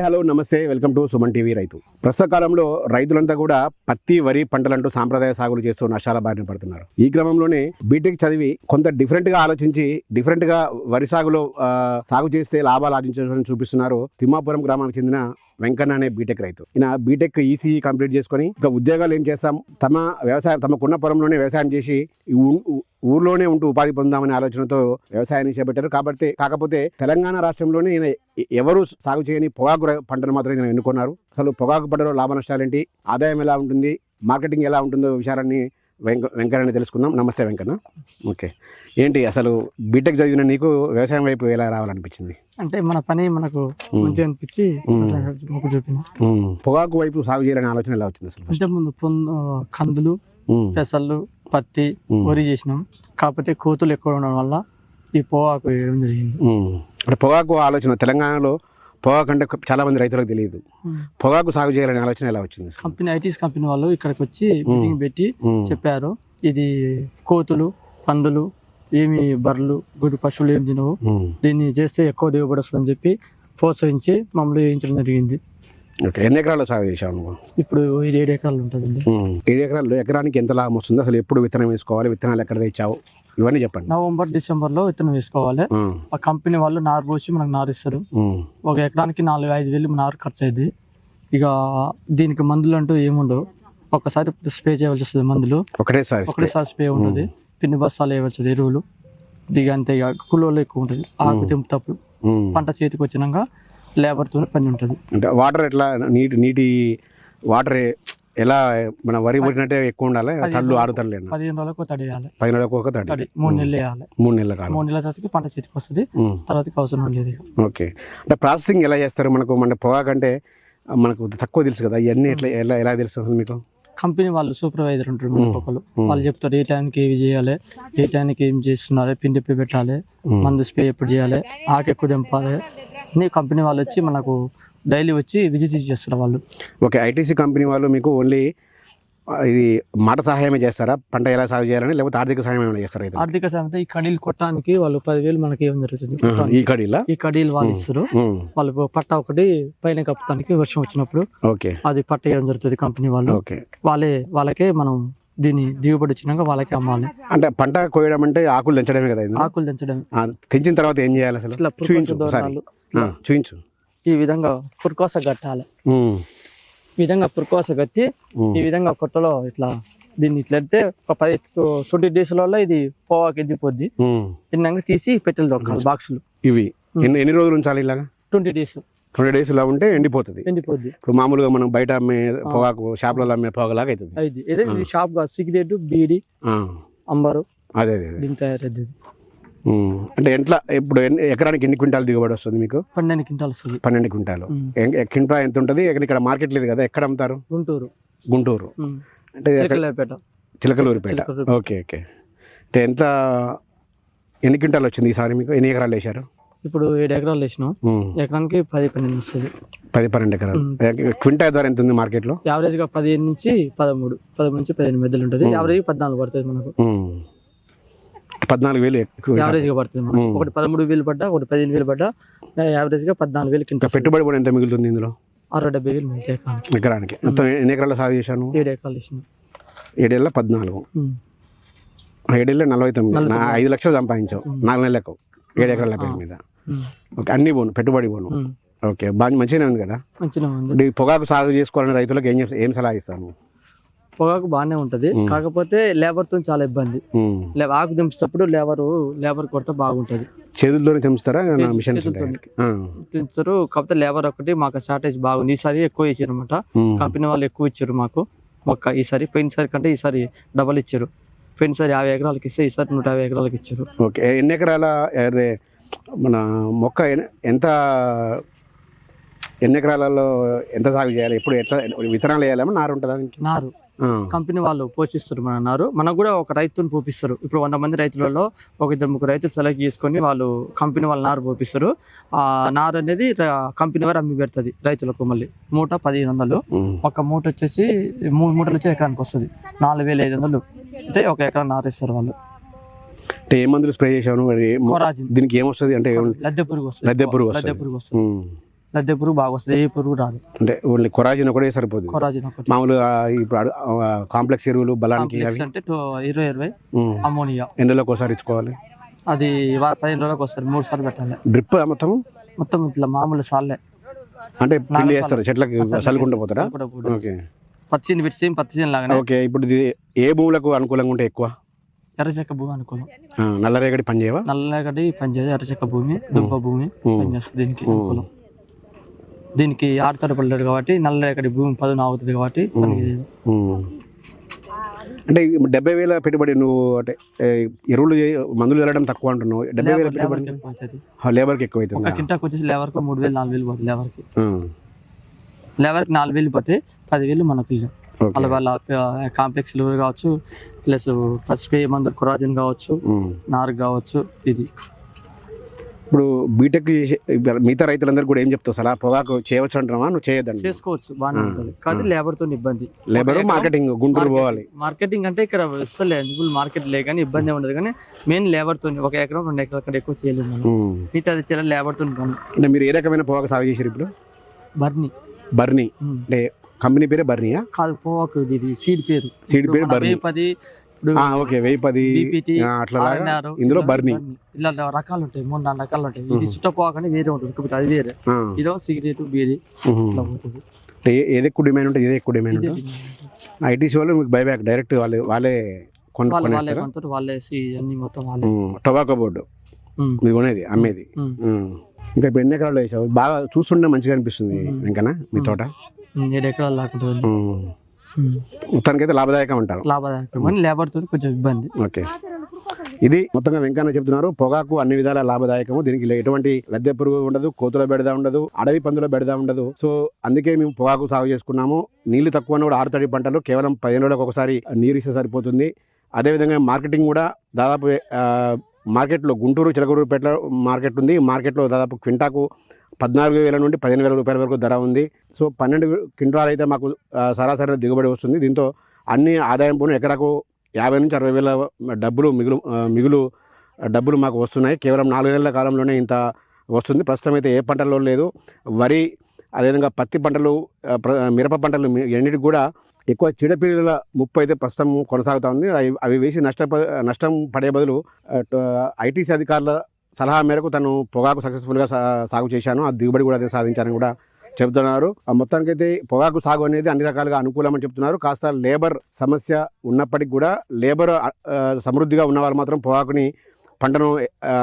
Hi hello నమస్తే welcome to Suman TV రైతు. ప్రస్తుత కాలంలో రైతులంతా కూడా పత్తి వరి పంటలంటూ సాంప్రదాయ సాగులు చేస్తూ నష్టాల బారిన పడుతున్నారు. ఈ క్రమంలోనే బీటెక్ చదివి కొంత డిఫరెంట్గా ఆలోచించి డిఫరెంట్గా వరి సాగులో సాగు చేస్తే లాభాలు ఆర్జించడం చూపిస్తున్నారు తిమ్మాపురం గ్రామానికి చెందిన వెంకన్న అనే బీటెక్ రైతు. ఈయన బీటెక్ ఈసీఈ కంప్లీట్ చేసుకొని ఇంకా ఉద్యోగాలు ఏం చేస్తాం? తమ వ్యవసాయం తమకున్న పొలంలోనే వ్యవసాయం చేసి ఊర్లోనే ఉంటూ ఉపాధి పొందామనే ఆలోచనతో వ్యవసాయాన్ని చేపట్టారు. కాబట్టి కాకపోతే తెలంగాణ రాష్ట్రంలోనే ఈయన ఎ- ఎవరు సాగు చేయని పొగాకు పంటను మాత్రం ఈయన ఎన్నుకున్నారు. అసలు పొగాకు పంటలో లాభ నష్టాలేంటి? ఆదాయం ఎలా ఉంటుంది? మార్కెటింగ్ ఎలా ఉంటుందో విషయాలన్నీ వెంక వెంకన్నని తెలుసుకుందాం. నమస్తే వెంకన్న. ఓకే. ఏంటి అసలు బీటెక్ చదివిన నీకు వ్యవసాయం వైపు ఎలా రావాలనిపించింది? అంటే మన పని మనకు. మంచిగా అనిపించి. మొక్కు చూపిన పొగాకు వైపు సాగు చేయాలనే ఆలోచన ఎలా వచ్చింది అసలు అంటే ముందు కందులు పెసళ్ళు పత్తి వరి చేసినాం. కాకపోతే కోతులు ఎక్కువ ఉండడం వల్ల ఈ పొగాకు వేయడం జరిగింది. అంటే పొగాకు ఆలోచన తెలంగాణలో పొగాకు అంటే చాలా మంది రైతులకు తెలియదు. పొగాకు సాగు చేయాలనే ఆలోచన ఎలా వచ్చింది? కంపెనీ ఐటీస్ కంపెనీ వాళ్ళు ఇక్కడికి వచ్చి మీటింగ్ పెట్టి చెప్పారు. ఇది కోతులు పందులు ఏమి బర్రెలు గుడి పశువులు ఏమి తినవు. దీన్ని చేస్తే ఎక్కువ దిగుబడి వస్తుందని చెప్పి ప్రోత్సహించి మమ్మల్ని వేయించడం జరిగింది. ఓకే ఎన్ని ఎకరాలు సాగు చేసావు నువ్వు? ఇప్పుడు ఇది ఏడు ఎకరాలు ఉంటుందండి. ఉమ్. ఏడు ఎకరాలు ఎకరానికి ఎంత లాభం వస్తుంది? అసలు ఎప్పుడు విత్తనం వేసుకోవాలి? విత్తనాలు ఎక్కడ తెచ్చావు? ఇవన్నీ చెప్పండి. నవంబర్ డిసెంబర్లో విత్తనం వేసుకోవాలి. ఆ కంపెనీ వాళ్ళు నారు పోసి మనకు నారు ఇస్తారు ఒక ఎకరానికి నాలుగు ఐదు వేలు నారు ఖర్చు అయింది ఇక దీనికి మందులు అంటూ ఏముండవు. ఒకసారి స్ప్రే చేయవలసి వస్తుంది మందులు. ఒకటేసారి. ఒకటేసారి స్ప్రే ఉంటుంది. పిన్ని బస్తాలు వేయవలసి ఎరువులు. దిగ అంతే ఇక కూలీలు ఎక్కువ ఉంటుంది. ఆకు తెంపుతప్పుడు. పంట చేతికి వచ్చినాక లేబర్తో పని ఉంటుంది. అంటే వాటర్ ఎట్లా? నీటి నీటి వాటర్ ఎలా మన వరి కొట్టినట్టే ఎక్కువ ఉండాలి? తల్లు ఆరు అయినా? పదిహేను రోజులకు తడి వేయాలి. పది నెలలకు ఒక తడి. మూడు నెలలు వేయాలి. మూడు నెలల కాలం మూడు నెలల తర్వాతకి పంట చేతికి వస్తుంది. ఉమ్. తర్వాతకి అవసరం లేదు ఇక. ఓకే. అంటే ప్రాసెసింగ్ ఎలా చేస్తారు? మనకు మన పొగాకంటే మనకు తక్కువ తెలుసు కదా ఇవన్నీ ఎట్లా ఎలా ఎలా తెలుసు అసలు మీకు? కంపెనీ వాళ్ళు సూపర్వైజర్ ఉంటారు మ్మ్. వాళ్ళు చెప్తారు ఏ టైంకి ఏవి చేయాలి? ఏ టైంకి ఏం చేస్తున్నారు? పిండి ఎప్పుడు పెట్టాలి. మందు స్ప్రే ఎప్పుడు చేయాలి? ఆకు ఎక్కువ అన్ని కంపెనీ వాళ్ళు వచ్చి మనకు డైలీ వచ్చి విజిట్ చేస్తారు వాళ్ళు. ఓకే ఐటీసీ కంపెనీ వాళ్ళు మీకు ఓన్లీ ఇది మాట సహాయమే చేస్తారా? పంట ఎలా సాగు చేయాలని లేకపోతే ఆర్థిక సహాయం ఏమైనా చేస్తారా? ఆర్థిక సాయంతో ఈ కడీలు కొట్టడానికి వాళ్ళు పదివేలు మనకి ఏం జరుగుతుంది? ఈ కడీలా? ఈ కడీలు వాళ్ళు. ఇస్తారు. వాళ్ళు పట్ట ఒకటి పైన కప్పడానికి వర్షం వచ్చినప్పుడు ఓకే. అది పట్ట వేయడం జరుగుతుంది కంపెనీ వాళ్ళు. ఓకే. వాళ్ళే వాళ్ళకే మనం దీన్ని దిగుబడి వచ్చినాక వాళ్ళకే అమ్మాలి. అంటే పంట కోయడం అంటే ఆకులు తెంచడమే కదా? ఆకులు తెంచడం తెంచిన తర్వాత ఏం చేయాలి అసలు? ఇట్లా చూయించు. ఈ విధంగా పురుకోస కట్టాలి ఈ విధంగా పురుకోస కట్టి ఈ విధంగా కొట్టలో ఇట్లా దీన్ని ఇట్లా ఎడితే ఒక పది ట్వంటీ డేస్లలో ఇది పోవాకి ఎదిగిపోద్ది. తిన్నాక తీసి పెట్టెలు దొక్కాలి బాక్సులు. ఇవి ఎన్ని ఎన్ని రోజులు ఉంచాలి ఇలాగా? Twenty days. ట్వంటీ డేస్ ఇలా ఉంటే ఎండిపోతుంది. ఎండిపోద్ది. ఇప్పుడు మామూలుగా మనం బయట అమ్మే పొగాకు షాపులలో అమ్మే పొగలాగా అవుతుంది ఇది షాప్గా సిగరెట్ బీడి అంబరు. అదే అదే దీని తయారైంది ఉమ్, అంటే ఎట్లా ఇప్పుడు ఎకరానికి ఎన్ని క్వింటాలు దిగుబడి వస్తుంది మీకు? పన్నెండు క్వింటాల్ వస్తుంది. పన్నెండు క్వింటాలు. క్వింటా ఎంత ఉంటుంది? ఇక్కడ మార్కెట్ లేదు కదా ఎక్కడ అమ్ముతారు? గుంటూరు. గుంటూరు. అంటే చిలకలూరిపేట. Okay okay. అంటే ఎంత ఎన్ని క్వింటాలు వచ్చింది ఈసారి మీకు? ఎన్ని ఎకరాలు వేశారు? ఇప్పుడు ఏడు ఎకరాలు వేసినాం. ఎకరానికి పది పన్నెండు వస్తుంది. పది పన్నెండు ఎకరాలు. క్వింటా ధర ఎంత ఉంది మార్కెట్లో? యావరేజ్గా పదిహేను నుంచి పదమూడు. పదమూడు నుంచి పదిహేను మధ్యలో ఉంటుంది. యావరేజ్ పద్నాలుగు పడుతుంది మనకు. పద్నాలుగు వేలు ఎక్కువ యావరేజ్గా పడుతుంది. ఒకటి పదమూడు వేలు పడ్డా ఒకటి పదిహేను వేలు పడ్డా యావరేజ్గా పద్నాలుగు వేలు కింద పెట్టుబడి కూడా ఎంత మిగులుతుంది ఇందులో? అరవై డెబ్బై వేలు ఎకరానికి. మొత్తం ఎన్ని ఎకరాలు సాగు చేశాను? ఏడు ఎకరాలు వేసినాం ఏడేళ్ళ పద్నాలుగు. ఏడేళ్ళ నలభై తొమ్మిది. ఐదు లక్షలు సంపాదించావు. ఉమ్. నాలుగు నెలలకు. ఏడు ఎకరాల పేరు మీద. ఓకే అన్ని పోను పెట్టుబడి పోను. ఓకే బాగా మంచిగానే ఉంది కదా? మంచిగా ఉంది. పొగాకు సాగు చేసుకోవాలని రైతులకు ఏం ఏం సలహా ఇస్తాను? పొగాకు బాగానే ఉంటది. కాకపోతే లేబర్తో చాలా ఇబ్బంది. ఆకు దించేటప్పుడు లేబర్ లేబర్ కొరత బాగుంటది. చేతులతోనే తెంచుతారా చేతులు- మిషన్స్ చేతులతోనే. ఉంటాయి దించరు కాకపోతే లేబర్ ఒకటి మాకు షార్టేజ్ బాగుంది. ఈసారి ఎక్కువ ఇచ్చారు అనమాట కంపెనీ వాళ్ళు ఎక్కువ ఇచ్చారు మాకు. మొక్క ఈసారి పోయినసారి కంటే ఈసారి డబల్ ఇచ్చారు. పోయినసారి యాభై ఎకరాలకి ఇస్తే ఈసారి నూట యాభై ఎకరాలకి ఇచ్చారు. ఓకే. ఎన్ని ఎకరాల మన మొక్క ఎంత ఎన్ని ఎకరాలలో ఎంత సాగు చేయాలి? ఎప్పుడు ఎట్లా విత్తనాలు వేయాలేమో నారు ఉంటుందా నారు. కంపెనీ వాళ్ళు పోషిస్తారు మన నారు మనకు కూడా ఒక రైతుని పోపిస్తారు. ఇప్పుడు వంద మంది రైతులలో ఒక ఇద్దరు ముగ్గురు రైతులు సెలెక్ట్ చేసుకొని వాళ్ళు కంపెనీ వాళ్ళ నారు పోపిస్తారు. ఆ నారు అనేది కంపెనీ వారు అమ్మి పెడుతుంది రైతులకు మళ్ళీ. మూట పదిహేను వందలు. ఒక మూట వచ్చేసి మూడు మూటలు వచ్చి ఎకరానికి వస్తుంది. నాలుగు వేల ఐదు వందలు. అయితే ఒక ఎకరం నారేస్తారు వాళ్ళు. అంటే ఏ మందులు స్ప్రే చేసాను దీనికి ఏమొస్తుంది? అంటే లద్దె పురుగు వస్తుంది. లద్దె పురుగు లద్దె. పురుగు వస్తుంది. లద్దె పురుగు బాగా వస్తుంది ఏ పురుగు రాదు. అంటే ఓన్లీ కొరాజిన్ ఒకటే సరిపోతుంది కోరాజిన్ ఒకటి. మామూలుగా ఇప్పుడు కాంప్లెక్స్ ఎరువులు బలానికి అంటే ఇరవై ఇరవై. అమోనియా ఎండలోకి ఒకసారి ఇచ్చుకోవాలి? అది పదిహేను రోజులకు వస్తారు మూడు సార్లు పెట్టాలి. డ్రిప్ మొత్తం? మొత్తం ఇట్లా మామూలు సార్లే అంటే పిల్లి వేస్తారు చెట్లకి చల్లుకుంటూ పోతారా? ఓకే. పత్తి చేను పెట్టి సేమ్ పత్తి చేను లాగానే ఓకే ఇప్పుడు ఇది ఏ భూములకు అనుకూలంగా ఉంటే ఎక్కువ? ఎర్రచెక్క భూమి అనుకూలం నల్లరేగడి పని చేయవా నల్లగడ్డి పనిచేది ఎర్రచెక్క భూమి దుబ్బ భూమి. పనిచేస్తుంది దీనికి. అనుకూలం. దీనికి ఆడతాడు పడలేడు కాబట్టి నల్లగడ్డి భూమి పదును అవుతుంది కాబట్టి. అంటే డెబ్బై వేల పెట్టుబడి నువ్వు అంటే ఎరువులు మందులు వెళ్ళడం తక్కువ అంటున్నావు డెబ్బై వేల లేబర్- పెట్టుబడి లేబర్కి ఎక్కువ అవుతుంది కింటాకు వచ్చేసి లేబర్కి మూడు వేలు నాలుగు వేలు పోతుంది లేబర్కి. లేబర్కి నాలుగు వేలు పోతే పదివేలు మనకు. వాళ్ళ వాళ్ళ కాంప్లెక్స్ కావచ్చు ప్లస్ ఫస్ట్ మందు కురాజిన్ కావచ్చు. నారు కావచ్చు ఇది ఇప్పుడు బీటెక్ మిగతా రైతులందరూ కూడా ఏం చెప్తావు సలా పొగాకు చేయవచ్చు అంటున్నావా? నువ్వు చేయొద్దండి చేసుకోవచ్చు బాగానే ఉంటుంది. కానీ. లేబర్తో ఇబ్బంది. లేబర్ ఎకరం మార్కెటింగ్ గుంటూరు పోవాలి. మార్కెటింగ్ అంటే ఇక్కడ వస్తలేదు ఫుల్ మార్కెట్ లే కానీ ఇబ్బంది ఉండదు. కానీ మెయిన్ లేబర్తో ఒక ఎకరం రెండు ఎకరాల కంటే ఎక్కువ చేయలేదు. మిగతా అది చేయాలి లేబర్తో అంటే మీరు ఏ రకమైన పొగాకు సాగు చేశారు ఇప్పుడు? బర్ని. బర్నీ. అంటే కంపెనీ పేరే బర్నీయా? కాదు పోవాకు ఇది సీడ్ పేరు. ఇప్పుడు పేరు బర్నీ. వేపది ఇప్పుడు ఓకే వెయ్యి పది అట్లా ఇందులో బర్నీ. ఇలా రకాలు ఉంటాయి మూడు నాలుగు రకాలు ఉంటాయి. ఇది అని వేరే ఉంటుంది అది వేరే. ఇదో సిగరెట్ బీడి. ఇట్లా పోతుంది. ఏది ఎక్కువ డిమాండ్ ఉంటుంది ఏది ఎక్కువ డిమాండ్ ఇదే ఉంటుంది. ఐటీసీ వాళ్ళు మీకు బైబ్యాక్ డైరెక్ట్ వాళ్ళు వాళ్ళే అన్ని మొత్తం టొబాకో బోర్డు. మీరు కొనేది అమ్మేది. ఇంకా ఇప్పుడు ఎన్ని ఎకరాలు వేసావు? బాగా చూస్తుంటే మంచిగా అనిపిస్తుంది. ఇంకనా మీ తోట. ఏడు ఎకరాలు ఉమ్. మొత్తానికైతే లాభదాయకం అంటారు లాభదాయకం. కానీ లేబర్ కొంచెం ఇబ్బంది. ఓకే. ఇది మొత్తంగా వెంకన్న చెప్తున్నారు. పొగాకు అన్ని విధాల లాభదాయకము. దీనికి ఎటువంటి లద్దె పురుగు ఉండదు కోతుల బెడద ఉండదు అడవి పందుల బెడద ఉండదు. సో అందుకే మేము పొగాకు సాగు చేసుకున్నాము. నీళ్ళు తక్కువ ఉన్న కూడా ఆరుతడి పంటలు కేవలం పదిహేను రోజులకు ఒకసారి నీరు ఇస్తే సరిపోతుంది. అదేవిధంగా మార్కెటింగ్ కూడా దాదాపు మార్కెట్లో గుంటూరు చిలకూరుపేట మార్కెట్ ఉంది. మార్కెట్లో దాదాపు క్వింటాకు పద్నాలుగు వేల నుండి పదిహేను వేల రూపాయల వరకు ధర ఉంది. సో పన్నెండు క్వింటాలు అయితే మాకు సరాసరి దిగుబడి వస్తుంది. దీంతో అన్ని ఆదాయం పోను ఎకరాకు యాభై నుంచి అరవై వేల డబ్బులు మిగులు మిగులు డబ్బులు మాకు వస్తున్నాయి. కేవలం నాలుగు నెలల కాలంలోనే ఇంత వస్తుంది. ప్రస్తుతం అయితే ఏ పంటల్లో లేదు. వరి అదేవిధంగా పత్తి పంటలు మిరప పంటలు ఎన్నిటికి కూడా ఎక్కువ చీడపీడల ముప్పు అయితే ప్రస్తుతం కొనసాగుతూ ఉంది. అవి అవి వేసి నష్ట నష్టం పడే బదులు ఐటీసీ అధికారుల సలహా మేరకు తను పొగాకు సక్సెస్ఫుల్గా సాగు చేశాను. ఆ దిగుబడి కూడా అదే సాధించానని కూడా చెబుతున్నారు. ఆ మొత్తానికైతే పొగాకు సాగు అనేది అన్ని రకాలుగా అనుకూలమని చెప్తున్నారు కాస్త లేబర్ సమస్య ఉన్నప్పటికీ కూడా లేబర్ సమృద్ధిగా ఉన్న వాళ్ళు మాత్రం పొగాకుని పంటను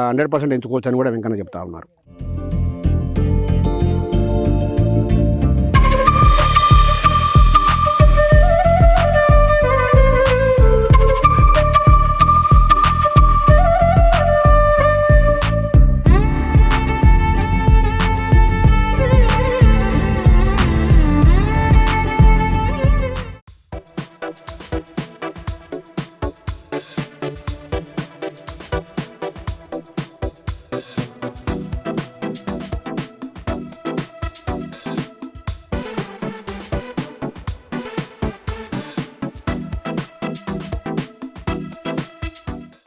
హండ్రెడ్ పర్సెంట్ ఎంచుకోవచ్చు అని కూడా వెంకన్న చెప్తా ఉన్నారు.